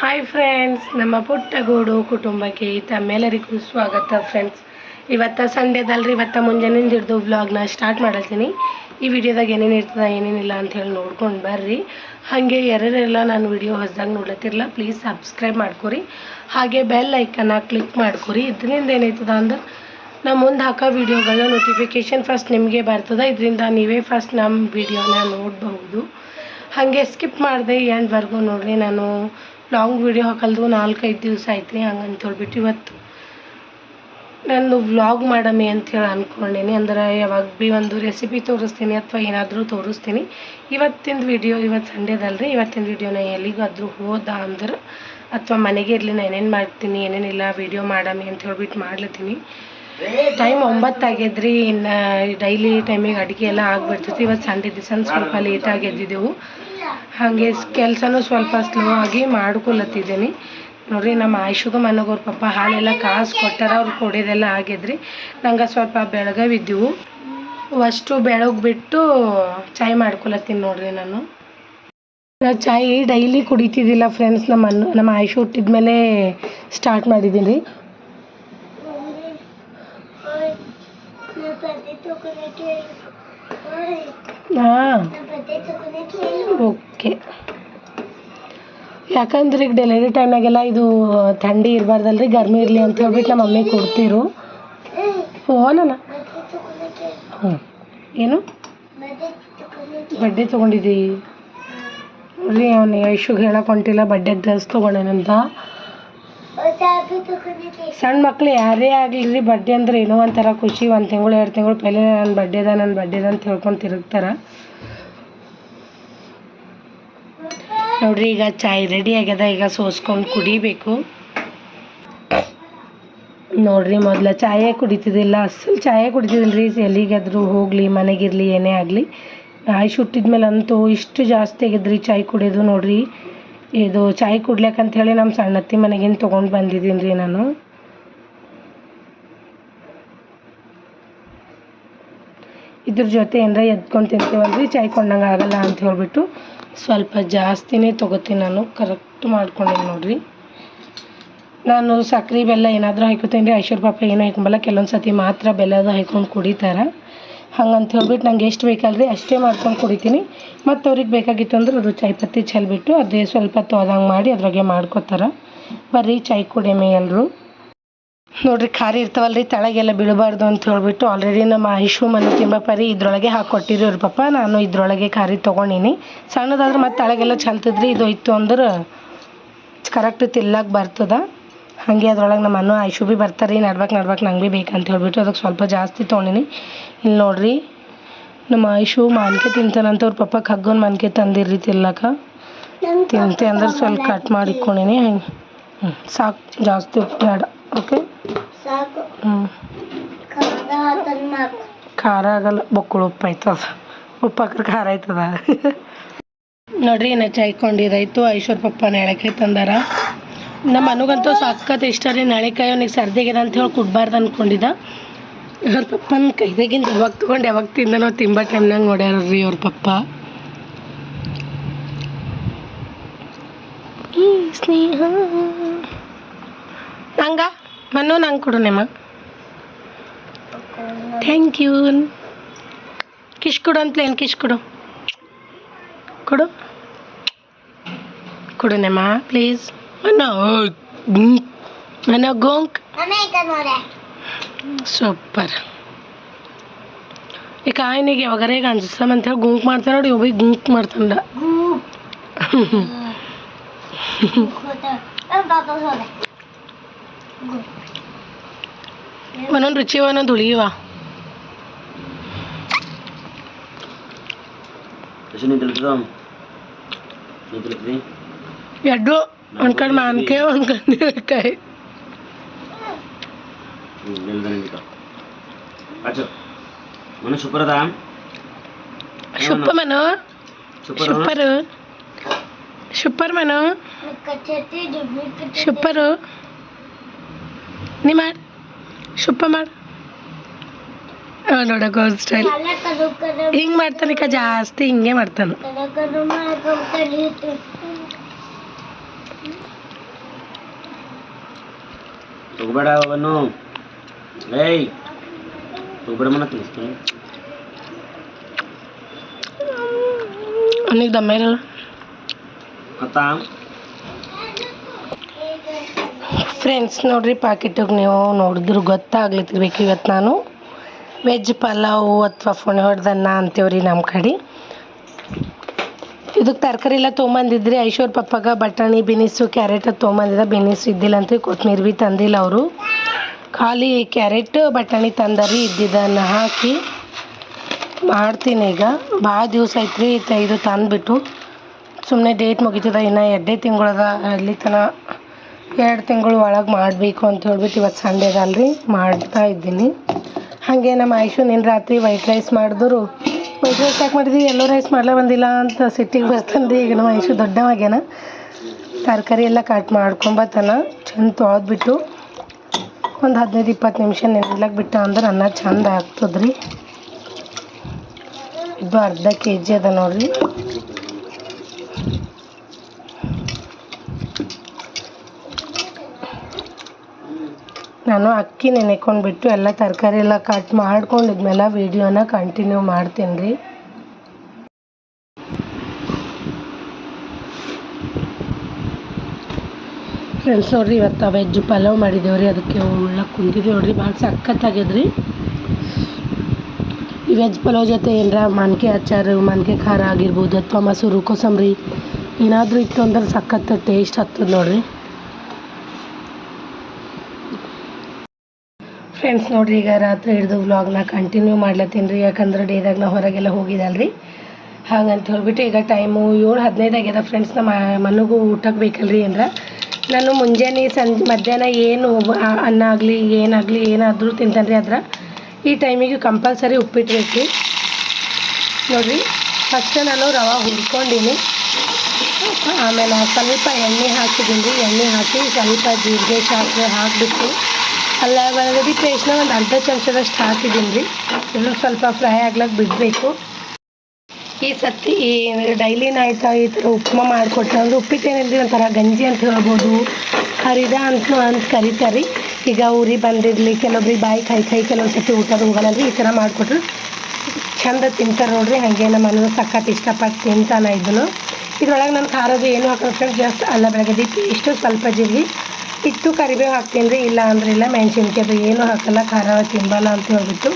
Hi friends ನಮ್ಮ ಪುಟ್ಟಗೂಡು ಕುಟುಂಬಕ್ಕೆ ತಮ್ಮೆಲ್ಲರಿಗೂ ಸ್ವಾಗತ ಫ್ರೆಂಡ್ಸ್ ಇವತ್ತು ಸಂಡೇದಲ್ರಿ ಇವತ್ತು ಮುಂಜಾನೆ ಹಿಡಿದು ವ್ಲಾಗ್ನ ಸ್ಟಾರ್ಟ್ ಮಾಡತ್ತೀನಿ. ಈ ವಿಡಿಯೋದಾಗ ಏನೇನು ಇರ್ತದೆ, ಏನೇನಿಲ್ಲ ಹೇಳಿ ನೋಡ್ಕೊಂಡು ಬರ್ರಿ. ಹಾಗೆ ಯಾರ್ಯಾರೆಲ್ಲ ನಾನು ವಿಡಿಯೋ ಹೊಸದಾಗ ನೋಡ್ಲತ್ತಿರಲ್ಲ ಪ್ಲೀಸ್ ಸಬ್ಸ್ಕ್ರೈಬ್ ಮಾಡ್ಕೊರಿ. ಹಾಗೆ ಬೆಲ್ ಐಕನ್ನ ಕ್ಲಿಕ್ ಮಾಡ್ಕೊರಿ. ಇದರಿಂದ ಏನಾಯ್ತದ ಅಂದ್ರೆ ನಮ್ಮ ಮುಂದೆ ಹಾಕೋ ವೀಡಿಯೋಗಳ ನೋಟಿಫಿಕೇಷನ್ ಫಸ್ಟ್ ನಿಮಗೆ ಬರ್ತದೆ. ಇದರಿಂದ ನೀವೇ ಫಸ್ಟ್ ನಮ್ಮ ವಿಡಿಯೋನ ನೋಡಬಹುದು. ಹಾಗೆ ಸ್ಕಿಪ್ ಮಾಡಿದೆ ಎಂಡ್ವರೆಗೂ ನೋಡಿರಿ ನಾನು. ಲಾಂಗ್ ವೀಡಿಯೋ ಹಾಕಲ್ದು ನಾಲ್ಕೈದು ದಿವಸ ಆಯ್ತು ರೀ ಹಂಗಂತ ಹೇಳ್ಬಿಟ್ಟು ಇವತ್ತು ನಾನು ವ್ಲಾಗ್ ಮಾಡಮಿ ಅಂತೇಳಿ ಅಂದ್ಕೊಂಡೀನಿ ಅಂದ್ರೆ ಯಾವಾಗ ಭೀ ಒಂದು ರೆಸಿಪಿ ತೋರಿಸ್ತೀನಿ ಅಥವಾ ಏನಾದರೂ ತೋರಿಸ್ತೀನಿ. ಇವತ್ತಿನ ವಿಡಿಯೋ ಇವತ್ತು ಸಂಡೇದಲ್ರಿ ಇವತ್ತಿನ ವಿಡಿಯೋನ ಎಲ್ಲಿಗಾದರೂ ಹೋದ ಅಂದ್ರೆ ಅಥವಾ ಮನೆಗೆ ಇರಲಿ, ನಾನು ಏನೇನು ಮಾಡ್ತೀನಿ, ಏನೇನಿಲ್ಲ ವೀಡಿಯೋ ಮಾಡಮಿ ಅಂತ ಹೇಳ್ಬಿಟ್ಟು ಮಾಡ್ಲತ್ತೀನಿ. ಟೈಮ್ ಒಂಬತ್ತು ಆಗ್ಯದ್ರಿ, ಇನ್ನು ಡೈಲಿ ಟೈಮಿಗೆ ಅಡುಗೆ ಎಲ್ಲ ಆಗಿಬಿಡ್ತೈತಿ. ಇವತ್ತು ಸಂಡೇ ದಿವಸ ಸ್ವಲ್ಪ ಲೇಟಾಗಿ ಎದ್ದಿದ್ದೆವು. ಹಾಗೆ ಕೆಲಸನೂ ಸ್ವಲ್ಪ ಸ್ಲೋ ಆಗಿ ಮಾಡ್ಕೊಳತ್ತಿದ್ದೀನಿ. ನೋಡ್ರಿ ನಮ್ಮ ಆಯುಷುಗ ಮನಗೋರ್ ಪಾಪ ಹಾಲೆಲ್ಲ ಕಾಸು ಕೊಟ್ಟಾರ, ಅವ್ರು ಕೊಡೋದೆಲ್ಲ ಆಗಿದ್ರಿ ನಂಗೆ ಸ್ವಲ್ಪ ಬೆಳಗವಿದ್ದೆವು ಅಷ್ಟು ಬೆಳಗ್ಗೆ ಬಿಟ್ಟು ಚಾಯ್ ಮಾಡ್ಕೊಳ್ಳತ್ತೀನಿ ನೋಡ್ರಿ ನಾನು. ನಾ ಚಾಯ್ ಡೈಲಿ ಕುಡಿತಿದ್ದಿಲ್ಲ ಫ್ರೆಂಡ್ಸ್ ನಮ್ಮ ಅನ್ನ ನಮ್ಮ ಹುಟ್ಟಿದ ಮೇಲೆ ಸ್ಟಾರ್ಟ್ ಮಾಡಿದ್ದೀನಿ. ರೀ ಹಾಂ. ಓಕೆ. ಯಾಕಂದ್ರೆ ಈಗ ಡೆಲಿವರಿ ಟೈಮ್ನಾಗೆಲ್ಲ ಇದು ಥಂಡಿ ಇರಬಾರ್ದಲ್ರಿ ಗರ್ಮಿ ಇರಲಿ ಅಂತ ಹೇಳ್ಬಿಟ್ಟು ನಮ್ಮ ಮಮ್ಮಿ ಕೊಡ್ತಿರು. ಫೋನನ ಹ್ಞೂ ಏನು? ಬಡ್ಡೆ ತೊಗೊಂಡಿದ್ದಿ. ನೋಡ್ರಿ ಅವನಿಗೆ ಐಶುಗೆ ಹೇಳಕ್ಕೆ ಹೊಂಟಿಲ್ಲ ಬಡ್ಡೆ ಡ್ರೆಸ್ ತೊಗೊಂಡೇನಂತ. ಸಣ್ಣ ಮಕ್ಳು ಯಾರೇ ಆಗಲಿ ರೀ ಬಡ್ಡೆ ಅಂದ್ರೆ ಏನೋ ಒಂಥರ ಖುಷಿ, ಒಂದು ತಿಂಗಳು, ಎರಡು ತಿಂಗಳು ಪೆಹ್ಲೆ ನನ್ನ ಬಡ್ಡೆದ ನನ್ನ ಬಡ್ಡೆದ ಅಂತ ಹೇಳ್ಕೊಂಡು ತಿರುಗ್ತಾರೆ. ನೋಡ್ರಿ, ಈಗ ಚಾಯ್ ರೆಡಿ ಆಗ್ಯದ, ಈಗ ಸೋಸ್ಕೊಂಡು ಕುಡಿಬೇಕು. ನೋಡ್ರಿ, ಮೊದಲ ಚಾಯೇ ಕುಡಿತಿದ್ದಿಲ್ಲ ಅಸಲು ಚಾಯೇ ಕುಡಿತಿದ್ದಿಲ್ಲ ರೀ ಎಲ್ಲಿಗಾದ್ರೂ ಹೋಗಲಿ, ಮನೆಗಿರಲಿ, ಏನೇ ಆಗಲಿ. ನಾಯಿ ಸುಟ್ಟಿದ್ಮೇಲೆ ಅಂತೂ ಇಷ್ಟು ಜಾಸ್ತಿ ಆಗಿದ್ರಿ ಚಾಯ್ ಕುಡಿಯೋದು, ನೋಡ್ರಿ. ಇದು ಚಾಯ್ ಹೇಳಿ ನಮ್ಮ ಸಣ್ಣತ್ತಿ ಮನೆಗಿಂದ ತೊಗೊಂಡು ಬಂದಿದ್ದೀನಿ ರೀ ನಾನು. ಇದ್ರ ಜೊತೆ ಏನಾರ ಎದ್ಕೊಂಡು ತಿಂತೀವಲ್ರಿ? ಚಾಯ್ ಕೊಂಡಂಗೆ ಆಗಲ್ಲ ಅಂತ ಹೇಳ್ಬಿಟ್ಟು ಸ್ವಲ್ಪ ಜಾಸ್ತಿನೇ ತೊಗೋತೀನಿ ನಾನು. ಕರೆಕ್ಟ್ ಮಾಡ್ಕೊಂಡೀನಿ ನೋಡಿರಿ. ನಾನು ಸಕ್ಕರೆ ಬೆಲ್ಲ ಏನಾದರೂ ಹಾಕೋತೀನಿ ರೀ ಐಶ್ವರ್ ಪಾಪ ಏನೂ ಹಾಕೊಂಬಲ್ಲ. ಕೆಲವೊಂದು ಸತಿ ಮಾತ್ರ ಬೆಲ್ಲದ ಹಾಕೊಂಡು ಕುಡಿತಾರೆ. ಹಂಗಂತ ಹೇಳ್ಬಿಟ್ಟು ನಂಗೆ ಎಷ್ಟು ಬೇಕಲ್ರಿ ಅಷ್ಟೇ ಮಾಡ್ಕೊಂಡು ಕುಡಿತೀನಿ. ಮತ್ತು ಅವ್ರಿಗೆ ಬೇಕಾಗಿತ್ತು ಅಂದ್ರೆ ಅದು ಚಾಯ್ ಪತ್ತಿ ಚೆಲ್ಬಿಟ್ಟು ಅದೇ ಸ್ವಲ್ಪ ತೋದಂಗೆ ಮಾಡಿ ಅದ್ರಾಗೆ ಮಾಡ್ಕೋತಾರೆ. ಬರ್ರಿ ಚಾಯ್ ಕುಡಿಮೆ ಎಲ್ಲರೂ ನೋಡ್ರಿ ಖಾರ ರೀ ತಳಗೆಲ್ಲ ಬೀಳಬಾರ್ದು ಅಂತ ಹೇಳ್ಬಿಟ್ಟು ಆಲ್ರೆಡಿ ನಮ್ಮ ಐಶು ಮನೆ ತಿಂಬ ಪರಿ ಇದ್ರೊಳಗೆ ಹಾಕ್ಕೊಟ್ಟಿರಿ ಅವ್ರ ಪಪ್ಪ ನಾನು ಇದ್ರೊಳಗೆ ಖಾರಿ ತೊಗೊಂಡಿನಿ. ಸಣ್ಣದಾದ್ರೆ ಮತ್ತೆ ತಳಗೆಲ್ಲ ಚಲ್ತದ್ರಿ ಇದು ಇತ್ತು ಅಂದ್ರೆ ಕರೆಕ್ಟ್ ತಿಲ್ಲಕ್ಕೆ ಬರ್ತದ. ಹಾಗೆ ಅದ್ರೊಳಗೆ ನಮ್ಮ ಅಣ್ಣ ಐಶು ಭೀ ಬರ್ತಾರೆ ರೀ ನಡ್ಬೇಕು ನಡ್ಬೇಕು ನಂಗೆ ಭೀ ಬೇಕಂತ ಹೇಳ್ಬಿಟ್ಟು ಅದಕ್ಕೆ ಸ್ವಲ್ಪ ಜಾಸ್ತಿ ತೊಗೊಂಡಿನಿ. ಇಲ್ಲಿ ನೋಡ್ರಿ ನಮ್ಮ ಐಶು ಮಾನ್ಕೆ ತಿಂತಾನಂತ ಅವ್ರ ಪಪ್ಪ ಕಗ್ಗನ್ ಮಾನ್ಕೆ ತಂದಿರಿ ತಿಲ್ಲಕ ತಿಂತೆ ಅಂದ್ರೆ ಸ್ವಲ್ಪ ಕಟ್ ಮಾಡಿ ಇಟ್ಕೊಂಡೀನಿ. ಹಂಗೆ ಹ್ಞೂ ಸಾಕು ಜಾಸ್ತಿ ಉಪ್ಪು ಬೇಡ ಓಕೆ? ಹ್ಞೂ ಖಾರ ಆಗಲ್ಲ ಬೊಕ್ಕಳು ಉಪ್ಪು ಆಯ್ತದ. ಉಪ್ಪು ಹಾಕ್ರೆ ಖಾರ ಆಯ್ತದ. ನೋಡ್ರಿ ನಾ ಚಾಯ್ಕೊಂಡಿದ್ದಾಯ್ತು ಐಶ್ವರ್ ಪಪ್ಪನ ಹೇಳಕ್ಕೆ ತಂದಾರ. ನಮ್ಮ ಮನಗಂತೂ ಸಖತ್ ಇಷ್ಟ ರೀ. ನೆಳೆಕಾಯಿ ಅವ್ನಿಗೆ ಸರ್ದಿ ಆಗ್ಯದ ಅಂತ ಹೇಳಿ ಕುಡ್ಬಾರ್ದು ಅಂದ್ಕೊಂಡಿದ್ದ ಅವ್ರ ಪಪ್ಪನ ಕೈದಾಗಿಂದ ಯಾವಾಗ ತೊಗೊಂಡು ಯಾವಾಗ ತಿಂದನೋ ತಿಂಬ ಟೈಮ್ನಾಗ ನೋಡ್ಯಾರ್ರಿ ಅವ್ರ ಪಪ್ಪ. ಸ್ನೇಹ. ನಂಗ ಮನು, ನಂಗೆ ಕೊಡು ನಿಮ್ಮ. ಥ್ಯಾಂಕ್ ಯು ಕಿಶ್ ಕೊಡು ಅಂತಲೇ ಏನು ಕಿಶ್ ಕೊಡು? ಕೊಡು. ಕೊಡು ನಿಮ್ಮ ಪ್ಲೀಸ್ ಮನ ಮನ ಗೋಂಕ್ ಸೂಪರ್ ಈಗ ಆಯ್ನಿಗೆ ಯಾವಾಗಾರ ಈಗ ಅನ್ಸಮ್ ಹೇಳಿ ಗುಂಕ್ ಮಾಡ್ತಾನೆ ನೋಡಿ ಒಬ್ಬ ಗುಂಕ್ ಮಾಡ್ತಾನ ಒಂದೊಂದು ರುಚಿ ಒಂದೊಂದು ಉಳಿಯುವ ಎಷ್ಟು ನೀನು ತಿಳಿತದ ನೀನು ತಿಳಿತೀರಿ ಎಡ್ಡು ಒಂದು ಕಡೆ ಮಾನ್ಕೆ ಒಂದು ಕಡೆ ಕಾಯಿ ಹ್ಞೂ ನಿಲ್ದ ನಿಲ್ಕ ಅಚ್ಚು ಮನೆ ಸೂಪರ್ ಅದ ಶುಪ್ಪ Manu super super super Manu super ನೀ ಮಾಡು ಶುಪ್ಪ ಮಾಡು ನೋಡ ಗೋಲ್ ಸ್ಟೈಲ್ ಹಿಂಗೆ ಮಾಡ್ತಾನಿಕ ಜಾಸ್ತಿ ಹಿಂಗೆ ಮಾಡ್ತಾನೆ ತಗೋಬೇಡ ಅವನು ಏಯ್ ತಗೋಬೇಡ ಮನ ತಿಳಿಸ್ತೀನಿ. ಅವನಿಗೆ ದಮ್ಮ ಇರಲ್ಲ. ಮತ್ತ? ಫ್ರೆಂಡ್ಸ್ ನೋಡ್ರಿ ಪಾಕೆಟಿಗೆ ನೀವು ನೋಡಿದ್ರು ಗೊತ್ತಾಗ್ಲಿತ್ತಿರ್ಬೇಕು ಇವತ್ತು ನಾನು. ವೆಜ್ ಪಲಾವು ಅಥವಾ ಫುಣೆ ಹೊಡೆದನ್ನ ಅಂತೀವ್ರಿ ನಮ್ಮ ಕಡೆ. ಇದಕ್ಕೆ ತರಕಾರಿ ಎಲ್ಲ ತೊಗೊಂಬಂದಿದ್ರಿ. ಐಶ್ವರ್ ಪಪ್ಪಾಗ ಬಟಾಣಿ, ಬಿನಿಸು, ಕ್ಯಾರೆಟ್ ತೊಗೊಂಬಂದಿದ್ದ. ಬಿನಿಸು ಇದ್ದಿಲ್ಲ ಅಂತ ಕೊತ್ತಂಬರಿ ಭೀ ತಂದಿಲ್ಲ ಅವರು. ಖಾಲಿ ಕ್ಯಾರೆಟ್, ಬಟಾಣಿ ತಂದರಿ ಇದ್ದಿದ್ದನ್ನು ಹಾಕಿ ಮಾಡ್ತೀನಿ ಈಗ. ಭಾಳ ದಿವಸ ಐತ್ರಿ ಇದು ತಂದುಬಿಟ್ಟು. ಸುಮ್ಮನೆ ಡೇಟ್ ಮುಗೀತದ, ಇನ್ನು ಎರಡೇ ತಿಂಗಳದ ಅಲ್ಲಿ ತನ ಎರಡು ತಿಂಗಳು ಒಳಗೆ ಮಾಡಬೇಕು ಅಂತ ಹೇಳ್ಬಿಟ್ಟು ಇವತ್ತು ಸಂಡೇ ಅದಲ್ರಿ ಮಾಡ್ತಾ ಇದ್ದೀನಿ. ಹಾಗೆ ನಮ್ಮ ಆಯುಷು ನಿನ್ನ ರಾತ್ರಿ ವೈಟ್ ರೈಸ್ ಮಾಡಿದ್ರು. ವೈಟ್ ರೈಸ್ ಯಾಕೆ ಮಾಡಿದ್ವಿ ಎಲ್ಲೋ ರೈಸ್ ಮಾಡಲೇ ಬಂದಿಲ್ಲ ಅಂತ ಸಿಟ್ಟಿಗೆ ಬರ್ತಂದು. ಈಗ ನಮ್ಮ ಆಯುಷು ದೊಡ್ಡವಾಗ್ಯಾನ. ತರಕಾರಿ ಎಲ್ಲ ಕಟ್ ಮಾಡ್ಕೊಂಬತ್ತಾನ ಚಂದ ತೊಳೆದ್ಬಿಟ್ಟು ಒಂದು ಹದಿನೈದು ಇಪ್ಪತ್ತು ನಿಮಿಷ ನೆನೆಲಕ್ಕೆ ಬಿಟ್ಟ ಅಂದ್ರೆ ಅನ್ನ ಚಂದ ಆಗ್ತದ್ರಿ. ಇದು ಅರ್ಧ ಕೆ ಜಿ ಅದ ನೋಡ್ರಿ. ನಾನು ಅಕ್ಕಿ ನೆನೆಕೊಂಡ್ಬಿಟ್ಟು ಎಲ್ಲ ತರಕಾರಿ ಎಲ್ಲ ಕಟ್ ಮಾಡ್ಕೊಂಡಿದ್ಮೇಲೆ ವೀಡಿಯೋನ ಕಂಟಿನ್ಯೂ ಮಾಡ್ತೀನಿ ರೀ. ಫ್ರೆಂಡ್ಸ್ ನೋಡ್ರಿ, ಇವತ್ತು ವೆಜ್ ಪಲಾವ್ ಮಾಡಿದ್ದೇವೆ ರೀ. ಅದಕ್ಕೆ ಉಳ್ಳ ಕುಂತಿದ್ದೀವಿ ನೋಡ್ರಿ, ಭಾಳ ಸಖತ್ತಾಗ್ಯದ್ರಿ ಈ ವೆಜ್ ಪಲಾವ್ ಜೊತೆ ಏನರ ಮಾನ್ಕೆ ಅಚಾರ, ಮಾನ್ಕೆ ಖಾರ ಆಗಿರ್ಬೋದು, ಅಥವಾ ಮೊಸರು, ಕೋಸಂಬರಿ ಏನಾದರೂ ಇತ್ತು ಅಂದ್ರೆ ಸಖತ್ತು ಟೇಸ್ಟ್ ಹತ್ತದ ನೋಡ್ರಿ. ಫ್ರೆಂಡ್ಸ್ ನೋಡ್ರಿ, ಈಗ ರಾತ್ರಿ ಹಿಡಿದು ವ್ಲಾಗ್ನ ಕಂಟಿನ್ಯೂ ಮಾಡ್ಲತ್ತೀನಿ ರೀ. ಯಾಕಂದ್ರೆ ಡೇದಾಗ ನಾ ಹೊರಗೆಲ್ಲ ಹೋಗಿದ್ದಲ್ರಿ. ಹಾಗಂತ ಹೇಳ್ಬಿಟ್ಟು ಈಗ ಟೈಮು ಏಳು ಹದಿನೈದು ಆಗ್ಯದ ಫ್ರೆಂಡ್ಸ್ ನಮ್ಮ ಮನೆಗೂ ಊಟಕ್ಕೆ ಬೇಕಲ್ರಿ ಅಂದ್ರೆ. ನಾನು ಮುಂಜಾನೆ ಸಂಜೆ ಮಧ್ಯಾಹ್ನ ಏನು ಅನ್ನ ಆಗಲಿ ಏನಾಗಲಿ ಏನಾದರೂ ತಿಂತಾನೆ ರೀ ಅದ್ರ. ಈ ಟೈಮಿಗೆ ಕಂಪಲ್ಸರಿ ಉಪ್ಪಿಟ್ಟು ಬೇಕು ನೋಡಿರಿ ಫಸ್ಟ್ ನಾನು ರವೆ ಹುರ್ಕೊಂಡೀನಿ. ಆಮೇಲೆ ಸ್ವಲ್ಪ ಎಣ್ಣೆ ಹಾಕಿದ್ದೀನಿ ರೀ. ಎಣ್ಣೆ ಹಾಕಿ ಸ್ವಲ್ಪ ಜೀರಿಗೆ ಶಾಸ್ತ್ರ ಹಾಕಿಬಿಟ್ಟು ಅಲ್ಲ ಬೆಳಗಡೆ ಪೇಸ್ಟ್ನ ಒಂದು ಅರ್ಧ ಚಮಚದಷ್ಟು ಹಾಕಿದ್ದೀನಿ ರೀ ಇನ್ನೂ ಸ್ವಲ್ಪ ಫ್ರೈ ಆಗ್ಲಕ್ಕೆ ಬಿಡಬೇಕು. ಈ ಸತಿ ಈ ಡೈಲಿ ನಾಯ್ತ ಈ ಥರ ಉಪ್ಮಾ ಮಾಡಿಕೊಟ್ರೆ ಅಂದ್ರೆ ಏನಿಲ್ಲ ಒಂಥರ ಗಂಜಿ ಅಂತ ಹೇಳ್ಬೋದು. ಹರಿದ ಅಂತ ಅಂತ ಕರಿತಾರೆ ಈಗ ಊರಿ ಬಂದಿರಲಿ ಕೆಲವೊಬ್ರಿಗೆ ಬಾಯಿ ಕೈ ಕೈ ಕೆಲವೊಂದು ಸತಿ ಊಟದ ಹೋಗಲ್ಲ ಈ ಥರ ಮಾಡಿಕೊಟ್ರು ಚಂದ ತಿಂತಾರೆ ನೋಡ್ರಿ, ಹಾಗೆ ನಮ್ಮ ಮನೇಲಿ ಸಖತ್ ಇಷ್ಟಪಟ್ಟು ತಿಂತಾನೆ ಇದನ್ನು ಇದ್ರೊಳಗೆ ನಾನು ಖಾರದ್ದು ಏನು ಹಾಕೋದು ಜಸ್ಟ್ ಅಲ್ಲ ಬೆಳಗ್ಗೆ ಇಷ್ಟು ಸ್ವಲ್ಪ ಜೀರಿಗೆ. ಇಟ್ಟು ಕರಿಬೇವು ಹಾಕ್ತೀನಿ ರೀ, ಇಲ್ಲ ಅಂದ್ರೆ ಇಲ್ಲ, ಮೆಣಸಿನ್ಕಾಯಿ ಅದು ಏನೂ ಹಾಕಲ್ಲ, ಖಾರ, ತಿಂಬಲ್ಲ ಅಂತ ಹೇಳ್ಬಿಟ್ಟು.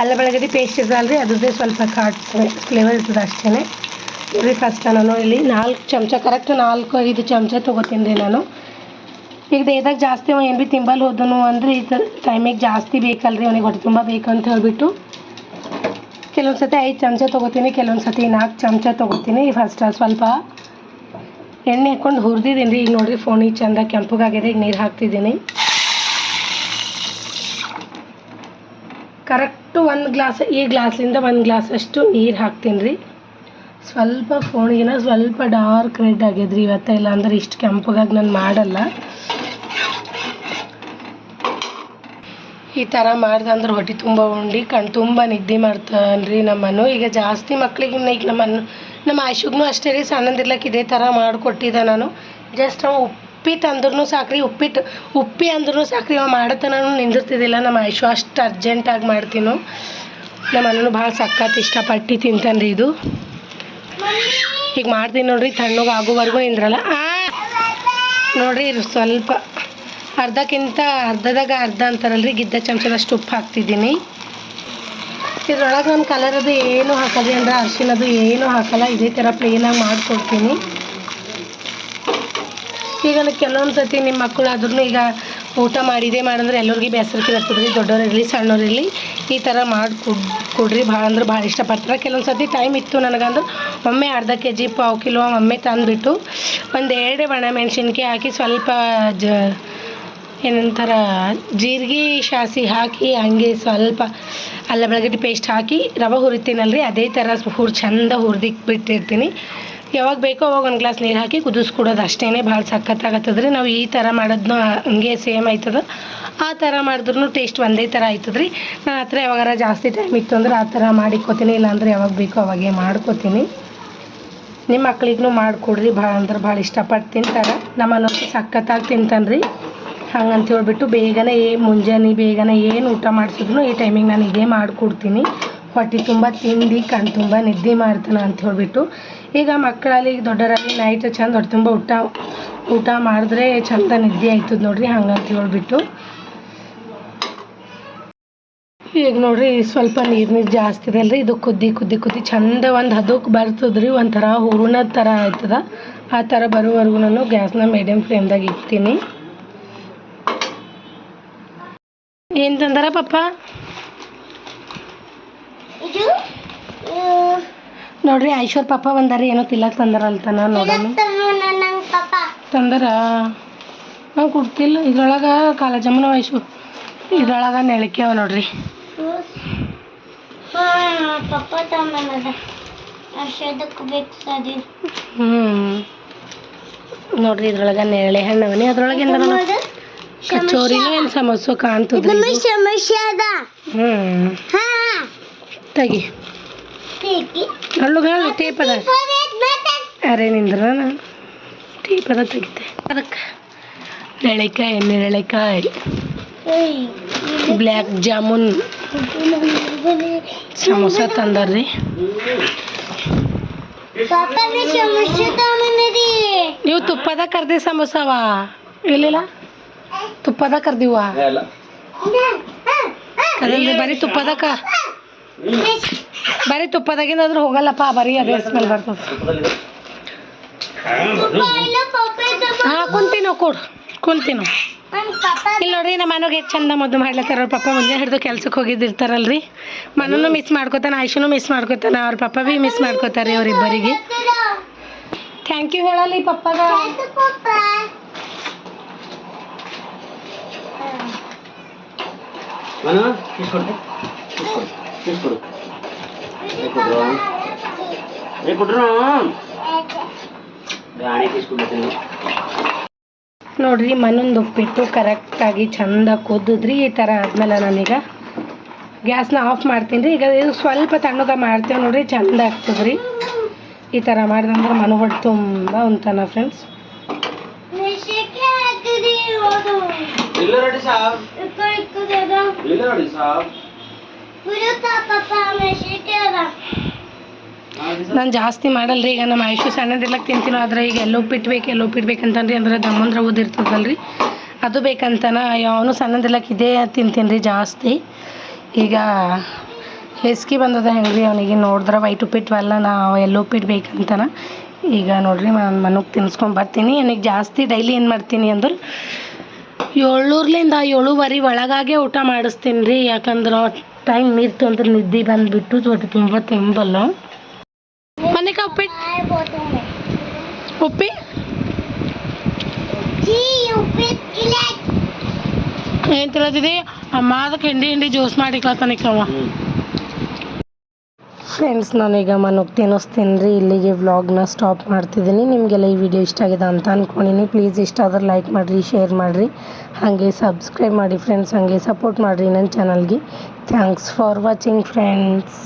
ಅಲ್ಲ ಬೆಳಗ್ಗೆ ಪೇಸ್ಟ್ ಇರಲ್ಲ ರೀ ಸ್ವಲ್ಪ ಕಾಟ್ ಫ್ಲೇವರ್ ಇರ್ತದೆ ಅಷ್ಟೇ ರೀ ಫಸ್ಟ್ ನಾನು ಇಲ್ಲಿ ನಾಲ್ಕು ಚಮಚ ಕರೆಕ್ಟ್ ನಾಲ್ಕು, ಐದು ಚಮಚ ತೊಗೋತೀನಿ ರೀ ನಾನು. ಈಗ ದೇಹದಾಗ ಜಾಸ್ತಿ ಅವ ಏನು ಭೀ ತಿಂಬಲ್ ಹೋದನು ಅಂದ್ರೆ ಈ ಟೈಮಿಗೆ ಜಾಸ್ತಿ ಬೇಕಲ್ರಿ, ಅವನಿಗೆ ಹೊಟ್ಟೆ ತುಂಬ ಬೇಕಂತ ಹೇಳ್ಬಿಟ್ಟು. ಕೆಲವೊಂದು ಸತಿ ಐದು ಚಮಚ ತೊಗೋತೀನಿ ಕೆಲವೊಂದು ಸತಿ ನಾಲ್ಕು ಚಮಚ ತೊಗೋತೀನಿ ಫಸ್ಟ್ ಸ್ವಲ್ಪ ಎಣ್ಣೆ ಹಾಕ್ಕೊಂಡು ಹುರಿದಿದ್ದೀನಿ ರೀ. ಈಗ ನೋಡಿರಿ ಫೋನಿ ಚಂದ ಕೆಂಪಗಾಗಿದೆ. ಈಗ ನೀರು ಹಾಕ್ತಿದ್ದೀನಿ. ಕರೆಕ್ಟು ಒಂದು ಗ್ಲಾಸ್, ಈ ಗ್ಲಾಸಿಂದ ಒಂದು ಗ್ಲಾಸ್ ಅಷ್ಟು ನೀರು ಹಾಕ್ತೀನಿ ರೀ. ಸ್ವಲ್ಪ ಫೋಣಿಗೆನ ಸ್ವಲ್ಪ ಡಾರ್ಕ್ ರೆಡ್ ಆಗ್ಯದ್ರಿ ಇವತ್ತ, ಇಲ್ಲ ಅಂದ್ರೆ ಇಷ್ಟು ಕೆಂಪಗಾಗಿ ನಾನು ಮಾಡಲ್ಲ. ಈ ಥರ ಮಾಡ್ದಂದ್ರೆ ಹೊಟ್ಟೆ ತುಂಬ ಉಂಡು. ಕಣ್ ತುಂಬ ನಿದ್ದೆ ಮಾಡ್ತಾನೆ ರೀ ನಮ್ಮನ್ನು. ಈಗ ಜಾಸ್ತಿ ಮಕ್ಕಳಿಗೆ ಈಗ ನಮ್ಮನ್ನು ನಮ್ಮ ಆಶುಗ್ನು ಅಷ್ಟೇ ರೀ ಸಣ್ಣದಿರ್ಲಕ್ಕೆ ಇದೇ ಥರ ಮಾಡಿಕೊಟ್ಟಿದ್ದೆ ನಾನು. ಜಸ್ಟ್ ಅವ ಉಪ್ಪಿಟ್ಟು ಅಂದ್ರೂ ಸಾಕ್ರಿ ಉಪ್ಪಿಟ್ಟು ಉಪ್ಪಿ ಅಂದ್ರೂ ಸಾಕ್ರಿ, ಅವ ಮಾಡತನೂ ನಿಂದಿರ್ತಿದ್ದಿಲ್ಲ ನಮ್ಮ ಆಶು ಅಷ್ಟು ಅರ್ಜೆಂಟಾಗಿ ಮಾಡ್ತೀನೋ ನಮ್ಮ ಅಣ್ಣನೂ ಭಾಳ ಸಖತ್ ಇಷ್ಟಪಟ್ಟು ತಿಂತಾನೆ ಇದು. ಈಗ ಮಾಡ್ತೀನಿ ನೋಡ್ರಿ, ತಣ್ಣಗೆ ಆಗೋವರೆಗೂ ನಿಂದ್ರಲ್ಲ ನೋಡ್ರಿ ಸ್ವಲ್ಪ ಅರ್ಧಕ್ಕಿಂತ ಅರ್ಧದಾಗ ಅರ್ಧ ಅಂತಾರಲ್ರಿ, ಗಿದ್ದ ಚಮಚದಷ್ಟು ಉಪ್ಪು ಹಾಕ್ತಿದ್ದೀನಿ. ಇದ್ರೊಳಗೆ ನಾನು ಕಲರ್ ಅದು ಏನು ಹಾಕಲ್ಲ ಅಂದ್ರೆ ಅರಿಶಿನದು ಏನು ಹಾಕಲ್ಲ? ಇದೇ ಥರ ಪ್ಲೇನಾಗಿ ಮಾಡಿಕೊಡ್ತೀನಿ. ಈಗ ನಾನು ಕೆಲವೊಂದು ಸರ್ತಿ ನಿಮ್ಮ ಮಕ್ಕಳು ಆದ್ರೂ ಈಗ ಊಟ ಮಾಡಿದೆ ಮಾಡಿದ್ರೆ ಎಲ್ಲರಿಗೂ ಬೇಸರಕ್ಕೆ ಬರ್ತದೆ ದೊಡ್ಡವ್ರು ಇರಲಿ ಸಣ್ಣವ್ರು ಇರಲಿ, ಈ ಥರ ಮಾಡಿ ಕೊಡಿ ಕೊಡ್ರಿ. ಭಾಳ ಅಂದ್ರೆ ಭಾಳ ಇಷ್ಟಪಡ್ತಾರೆ. ಕೆಲವೊಂದು ಸರ್ತಿ ಟೈಮ್ ಇತ್ತು ನನಗಂದ್ರೆ ಒಮ್ಮೆ ಅರ್ಧ ಕೆ ಜಿ ಪಾವು ಕಿಲೋ ಒಮ್ಮೆ ತಂದುಬಿಟ್ಟು ಒಂದು ಎರಡೇ ಒಣ ಮೆಣಸಿನ್ಕಾಯಿ ಹಾಕಿ ಸ್ವಲ್ಪ ಜ ಏನಂತಾರ, ಜೀರಿಗೆ ಶಾಸಿ ಹಾಕಿ, ಹಂಗೆ ಸ್ವಲ್ಪ ಅಲ್ಲ ಬೆಳಗಡೆ ಪೇಸ್ಟ್ ಹಾಕಿ, ರವೆ ಹುರಿತೀನಲ್ರಿ, ಅದೇ ಥರ ಹುರಿ ಚಂದ ಹುರಿದಿಕ್ ಬಿಟ್ಟಿರ್ತೀನಿ ಯಾವಾಗ ಬೇಕೋ ಅವಾಗ ಒಂದು ಗ್ಲಾಸ್ ನೀರು ಹಾಕಿ ಕುದಿಸ್ಕೊಡೋದು ಅಷ್ಟೇ ಭಾಳ ಸಖತ್ತಾಗತ್ತದ್ರಿ. ನಾವು ಈ ಥರ ಮಾಡೋದನ್ನ ಹಂಗೆ ಸೇಮ್ ಆಯ್ತದ. ಆ ಥರ ಮಾಡಿದ್ರೂ ಟೇಸ್ಟ್ ಒಂದೇ ಥರ ಆಯ್ತದ್ರಿ. ನಾನು ಹತ್ರ ಯಾವಾಗಾರ ಜಾಸ್ತಿ ಟೈಮ್ ಇತ್ತು ಅಂದ್ರೆ ಆ ಥರ ಮಾಡಿಕೊತೀನಿ, ಇಲ್ಲಾಂದ್ರೆ ಯಾವಾಗ ಬೇಕೋ ಅವಾಗೆ ಮಾಡ್ಕೋತೀನಿ. ನಿಮ್ಮ ಮಕ್ಳಿಗೂ ಮಾಡಿಕೊಡ್ರಿ, ಭಾಳ ಅಂದ್ರೆ ಭಾಳ ಇಷ್ಟಪಟ್ಟು ತಿಂತಾರೆ ನಮ್ಮ ಸಖತ್ತಾಗಿ ತಿಂತಾನೆ ಹಂಗಂತ ಹೇಳ್ಬಿಟ್ಟು ಬೇಗನೆ ಏ ಮುಂಜಾನೆ ಬೇಗನೆ ಏನು ಊಟ ಮಾಡಿಸಿದ್ರು ಈ ಟೈಮಿಗೆ ನಾನು ಇದೇ ಮಾಡಿಕೊಡ್ತೀನಿ. ಹೊಟ್ಟೆ ತುಂಬ ತಿಂದು, ಕಣ್ ತುಂಬ ನಿದ್ದೆ ಮಾಡ್ತಾನೆ ಅಂತ ಹೇಳ್ಬಿಟ್ಟು. ಈಗ ಮಕ್ಕಳಲ್ಲಿ ಈಗ ದೊಡ್ಡರಲ್ಲಿ ನೈಟ್ ಚಂದ ಹೊಟ್ಟೆ ತುಂಬ ಊಟ ಊಟ ಮಾಡಿದ್ರೆ ಚಂದ ನಿದ್ದೆ ಆಯ್ತದ ನೋಡ್ರಿ ಹಂಗಂತ ಹೇಳ್ಬಿಟ್ಟು. ಈಗ ನೋಡ್ರಿ ಸ್ವಲ್ಪ ನೀರು ನೀರು ಜಾಸ್ತಿ ಇದೆ ಅಲ್ರಿ. ಇದು ಕುದ್ದಿ ಕುದ್ದಿ ಕುದ್ದಿ ಚಂದ ಒಂದು ಹದಕ್ಕೆ ಬರ್ತದ್ರಿ, ಒಂಥರ ಹೂರ್ಣದ ಥರ ಆಯ್ತದ. ಆ ಥರ ಬರೋವರೆಗೂ ನಾನು ಗ್ಯಾಸ್ನ ಮೀಡಿಯಮ್ ಫ್ಲೇಮ್ದಾಗ ಇಡ್ತೀನಿ. ಏನು ತಂದಾರ ಪಪ್ಪ ನೋಡ್ರಿ ಐಶ್ವರ್ ಪಪ್ಪ ಬಂದಾರ ಏನೋ ತಿಲ್ಲಕ್ ತಂದಾರ ನೋಡೋಣ. ನನ್ನ ಪಾಪ. ತಂದಾರ? ನಂಗೆ ಕೊಡ್ತಿಲ್ಲ ಇದ್ರೊಳಗೆ ಕಾಲ ವಯಸ್ಸು. ಇದ್ರೊಳಗೆ ನೆಳಕ್ಯಾವ ನೋಡ್ರಿ. ಹ್ಞೂ ನೋಡ್ರಿ ಇದ್ರೊಳಗೆ ನೇರಳೆ ಹಣ್ಣು ಅವನಿ ಅದ್ರೊಳಗೆ ಕಚೋರಿನೂ ಏನು ಸಮೋಸ ಕಾಣ್ತದೆ ಇದು. ಸಮಸ್ಯೆ ಅದ. ಹ್ಞೂ ಹಾ. ತೆಗಿ. ಹೇಳು ಟೇಪ್ ಅದ. ಅರೆ ನಿಂದ್ರ ಟೇಪ್ ಅದ ತೆಗಿತೆ. ಅದಕ್ಕೆ. ನೆಳೆಕಾಯಿ ನೆಳೆಕಾಯಿ ಬ್ಲ್ಯಾಕ್ ಜಾಮೂನ್. ಸಮೋಸ ತಂದಾರ್ರಿ. ನೀವು ತುಪ್ಪದಾಗ ಕರ್ದಿ ಸಮೋಸವ? ಇಲ್ಲಿಲ್ಲ ತುಪ್ಪದಾಗ ಕರ್ದಿವ ಕರಲ್ರಿ ಬರೀ ತುಪ್ಪದಕ ಬರೀ ತುಪ್ಪದಾಗಿಂದ ಆದ್ರೂ ಹೋಗಲ್ಲಪ್ಪ ಬರೀ ಅದೇ ಸ್ಮೆಲ್ ಬರ್ತದೆ. ಹಾ ಕುಂತೀನೋ ಕೊಡು ಕುಂತೀನೋ. ಇಲ್ಲಿ ನೋಡ್ರಿ ನಮ್ಮ ಮನೆಗೆ ಎಷ್ಟು ಚಂದ ಮದ್ದು ಮಾಡ್ಲತ್ತಾರ ಅವ್ರ ಪಪ್ಪ. ಮುಂಜಾನೆ ಹಿಡಿದು ಕೆಲ್ಸಕ್ಕೆ ಹೋಗಿದ್ದಿರ್ತಾರಲ್ರಿ. ಮನೂ ಮಿಸ್ ಮಾಡ್ಕೋತಾನೆ ಆಯುಷನು ಮಿಸ್ ಮಾಡ್ಕೋತಾನೆ ಅವ್ರ ಪಪ್ಪ ಭೀ ಮಿಸ್ ಮಾಡ್ಕೋತಾರೆ ಅವ್ರಿಬ್ಬರಿಗೆ. ಥ್ಯಾಂಕ್ ಯು ಹೇಳಲಿ ಪಪ್ಪಗ. ಗಾಣಿ ಕಿಸ್ ನೋಡ್ರಿ ಮನೊಂದು ಉಪ್ಪಿಟ್ಟು ಕರೆಕ್ಟಾಗಿ ಚಂದ ಕುದ್ದಿದ್ರಿ ಈ ಥರ ಆದ್ಮೇಲೆ ನಾನೀಗ ಗ್ಯಾಸ್ನ ಆಫ್ ಮಾಡ್ತೀನಿ ರೀ. ಈಗ ಇದು ಸ್ವಲ್ಪ ತಣ್ಣಗ ಮಾಡ್ತೇವೆ ನೋಡ್ರಿ ಚಂದ ಆಗ್ತದ್ರಿ. ಈ ಥರ ಮಾಡಿದಂದ್ರೆ ಮನು ಹೊಟ್ಟೆ ತುಂಬ ಉಂತಾನ ಫ್ರೆಂಡ್ಸ್ ಮೆಣಸಿನ್ಕಾಯಿ ನಾನು ಜಾಸ್ತಿ ಮಾಡಲ್ರಿ ಈಗ ನಮ್ಮ ಆಯುಷು ಸಣ್ಣದಿಲ್ಲ ತಿಂತೀನಿ ಆದ್ರೆ ಈಗ ಎಲ್ಲ ಉಪ್ಪಿಟ್ಟು ಬೇಕು ಎಲ್ಲೋ ಉಪ್ಪಿಟ್ಟು ಬೇಕಂತಂದ್ರಿ ಅಂದ್ರೆ ದಮ್ಮಂದ್ರ ಓದಿರ್ತದಲ್ರಿ ಅದು ಬೇಕಂತನ ಅವನು ಸಣ್ಣದಿರ್ಲಕ್ಕೆ ಇದೇ ತಿಂತೀನಿ ರೀ ಜಾಸ್ತಿ. ಈಗ ಹೆಸ್ಕಿ ಬಂದದ ಹೆಂಗ್ರಿ ಅವನಿಗೆ ನೋಡಿದ್ರೆ ವೈಟ್ ಉಪ್ಪಿಟ್ಟು ಅಲ್ಲ ನಾವು ಎಲ್ಲ ಉಪ್ಪಿಟ್ಟು ಬೇಕಂತನ ಈಗ ನೋಡ್ರಿ ನಾನು ಮನಕ್ಕೆ ತಿನ್ಸ್ಕೊಂಡ್ ಬರ್ತೀನಿ. ಅವನಿಗೆ ಜಾಸ್ತಿ ಡೈಲಿ ಏನು ಮಾಡ್ತೀನಿ ಅಂದ್ರೆ ಏಳ್ನೂರ್ಲಿಂದ ಏಳುವರೆ ಒಳಗಾಗೆ ಊಟ ಮಾಡಿಸ್ತೀನಿ ರೀ ಯಾಕಂದ್ರೆ ಟೈಮ್ ಮೀರ್ತು ಅಂದ್ರೆ ನಿದ್ದೆ ಬಂದುಬಿಟ್ಟು ಹೊಟ್ಟೆ ತುಂಬ ತಿಂಬಲ್ಲ. ಮನೆಕ ಉಪ್ಪಿಟ್ಟು ಉಪ್ಪಿ? ಏನು ತಿಳತಿದಿ? ಅಮ್ಮ ಅದಕ್ಕೆ ಹಿಂಡಿ ಹಿಂಡಿ ಜ್ಯೂಸ್ ಮಾಡಿಕ್ಲತ್ತಾನಿಕ್ಕವ ಫ್ರೆಂಡ್ಸ್ ನಾನೀಗ ಮನಕ್ಕೆ ತಿನ್ನಿಸ್ತೀನಿ ರೀ. ಇಲ್ಲಿಗೆ ವ್ಲಾಗ್ನ ಸ್ಟಾಪ್ ಮಾಡ್ತಿದ್ದೀನಿ. ನಿಮಗೆಲ್ಲ ಈ ವಿಡಿಯೋ ಇಷ್ಟ ಆಗಿದೆ ಅಂತ ಅಂದ್ಕೊಂಡಿನಿ ಪ್ಲೀಸ್ ಇಷ್ಟ ಆದ್ರೆ ಲೈಕ್ ಮಾಡಿರಿ ಶೇರ್ ಮಾಡಿರಿ. ಹಾಗೆ ಸಬ್ಸ್ಕ್ರೈಬ್ ಮಾಡಿ ಫ್ರೆಂಡ್ಸ್ ಹಾಗೆ ಸಪೋರ್ಟ್ ಮಾಡಿರಿ ನನ್ನ ಚಾನಲ್ಗೆ ಥ್ಯಾಂಕ್ಸ್ ಫಾರ್ ವಾಚಿಂಗ್ ಫ್ರೆಂಡ್ಸ್